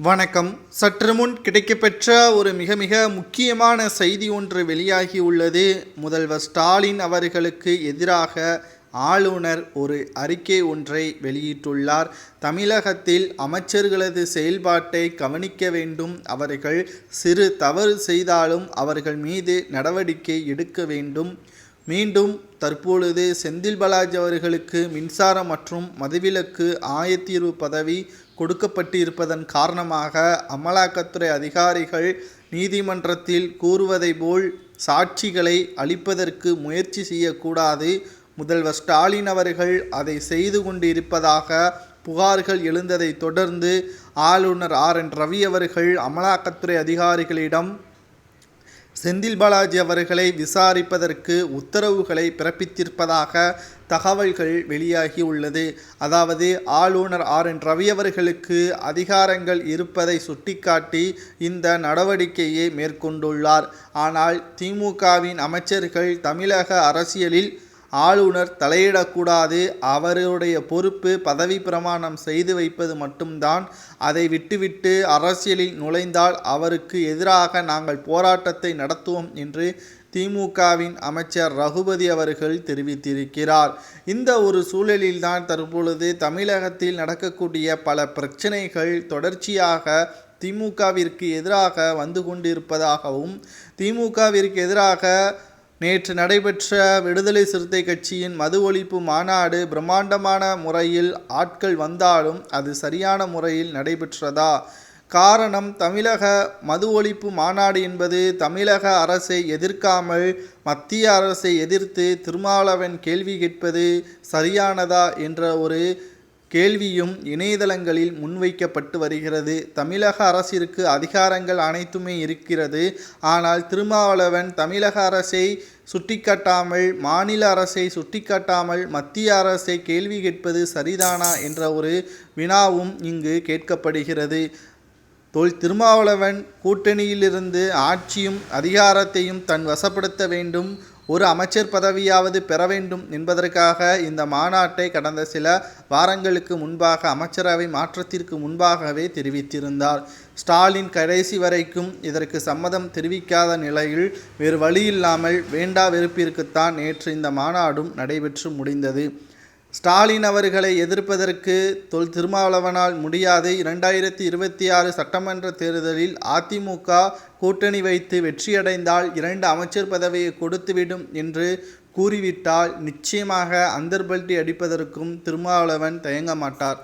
வணக்கம். சற்று முன் கிடைக்கப்பெற்ற ஒரு மிக மிக முக்கியமான செய்தி ஒன்று வெளியாகி உள்ளது. முதல்வர் ஸ்டாலின் அவர்களுக்கு எதிராக ஆளுநர் ஒரு அறிக்கை ஒன்றை வெளியிட்டுள்ளார். தமிழகத்தில் அமைச்சர்களது செயல்பாட்டை கவனிக்க வேண்டும். அவர்கள் சிறு தவறு செய்தாலும் அவர்கள் மீது நடவடிக்கை எடுக்க வேண்டும். மீண்டும் தற்பொழுது செந்தில் பாலாஜி அவர்களுக்கு மின்சாரம் மற்றும் மதுவிலக்கு ஆயத்தீர்வு பதவி கொடுக்கப்பட்டிருப்பதன் காரணமாக அமலாக்கத்துறை அதிகாரிகள் நீதிமன்றத்தில் கூறுவதை போல் சாட்சிகளை அளிப்பதற்கு முயற்சி செய்யக்கூடாது. முதல்வர் ஸ்டாலின் அவர்கள் அதை செய்து கொண்டிருப்பதாக புகார்கள் எழுந்ததை தொடர்ந்து ஆளுநர் ஆர் என் ரவி அவர்கள் அமலாக்கத்துறை அதிகாரிகளிடம் செந்தில் பாலாஜி அவர்களை விசாரிப்பதற்கு உத்தரவுகளை பிறப்பித்திருப்பதாக தகவல்கள் வெளியாகி உள்ளது. அதாவது ஆளுநர் ஆர். என். ரவி அவர்களுக்கு அதிகாரங்கள் இருப்பதை சுட்டிக்காட்டி இந்த நடவடிக்கையை மேற்கொண்டுள்ளார். ஆனால் திமுகவின் அமைச்சர்கள் தமிழக அரசியலில் ஆளுநர் தலையிடக்கூடாது. அவருடைய பொறுப்பு பதவி பிரமாணம் செய்து வைப்பது மட்டும்தான். அதை விட்டுவிட்டு அரசியலில் நுழைந்தால் அவருக்கு எதிராக நாங்கள் போராட்டத்தை நடத்துவோம் என்று திமுகவின் அமைச்சர் ரகுபதி அவர்கள் தெரிவித்திருக்கிறார். இந்த ஒரு சூழலில்தான் தற்பொழுது தமிழகத்தில் நடக்கக்கூடிய பல பிரச்சனைகள் தொடர்ச்சியாக திமுகவிற்கு எதிராக வந்து கொண்டிருப்பதாகவும் திமுகவிற்கு எதிராக நேற்று நடைபெற்ற விடுதலை சிறுத்தை கட்சியின் மது ஒழிப்பு மாநாடு பிரம்மாண்டமான முறையில் ஆட்கள் வந்தாலும் அது சரியான முறையில் நடைபெற்றதா? காரணம் தமிழக மது ஒழிப்பு மாநாடு என்பது தமிழக அரசை எதிர்க்காமல் மத்திய அரசை எதிர்த்து திருமாவளவன் கேள்வி கேட்பது சரியானதா என்ற ஒரு கேள்வியும் இணையதளங்களில் முன்வைக்கப்பட்டு வருகிறது. தமிழக அரசிற்கு அதிகாரங்கள் அனைத்துமே இருக்கிறது. ஆனால் திருமாவளவன் தமிழக அரசை சுட்டிக்காட்டாமல் மாநில அரசை சுட்டிக்காட்டாமல் மத்திய அரசை கேள்வி கேட்பது சரிதானா என்ற ஒரு வினாவும் இங்கு கேட்கப்படுகிறது. தொல் திருமாவளவன் கூட்டணியிலிருந்து ஆட்சியும் அதிகாரத்தையும் தன் வசப்படுத்த வேண்டும் ஒரு அமைச்சர் பதவியாவது பெற வேண்டும் என்பதற்காக இந்த மாநாட்டை கடந்த சில வாரங்களுக்கு முன்பாக அமைச்சரவை மாற்றத்திற்கு முன்பாகவே தெரிவித்திருந்தார். ஸ்டாலின் கடைசி வரைக்கும் இதற்கு சம்மதம் தெரிவிக்காத நிலையில் வேறு வழியில்லாமல் வேண்டா வெறுப்பிற்குத்தான் நேற்று இந்த மாநாடும் நடைபெற்று முடிந்தது. ஸ்டாலின் அவர்களை எதிர்ப்பதற்கு தொல் திருமாவளவனால் முடியாது. இரண்டாயிரத்தி இருபத்தி ஆறு சட்டமன்ற தேர்தலில் அதிமுக கூட்டணி வைத்து வெற்றியடைந்தால் இரண்டு அமைச்சர் பதவியை கொடுத்துவிடும் என்று கூறிவிட்டால் நிச்சயமாக அந்தர்பல்ட்டி அடிப்பதற்கும் திருமாவளவன் தயங்க மாட்டார்.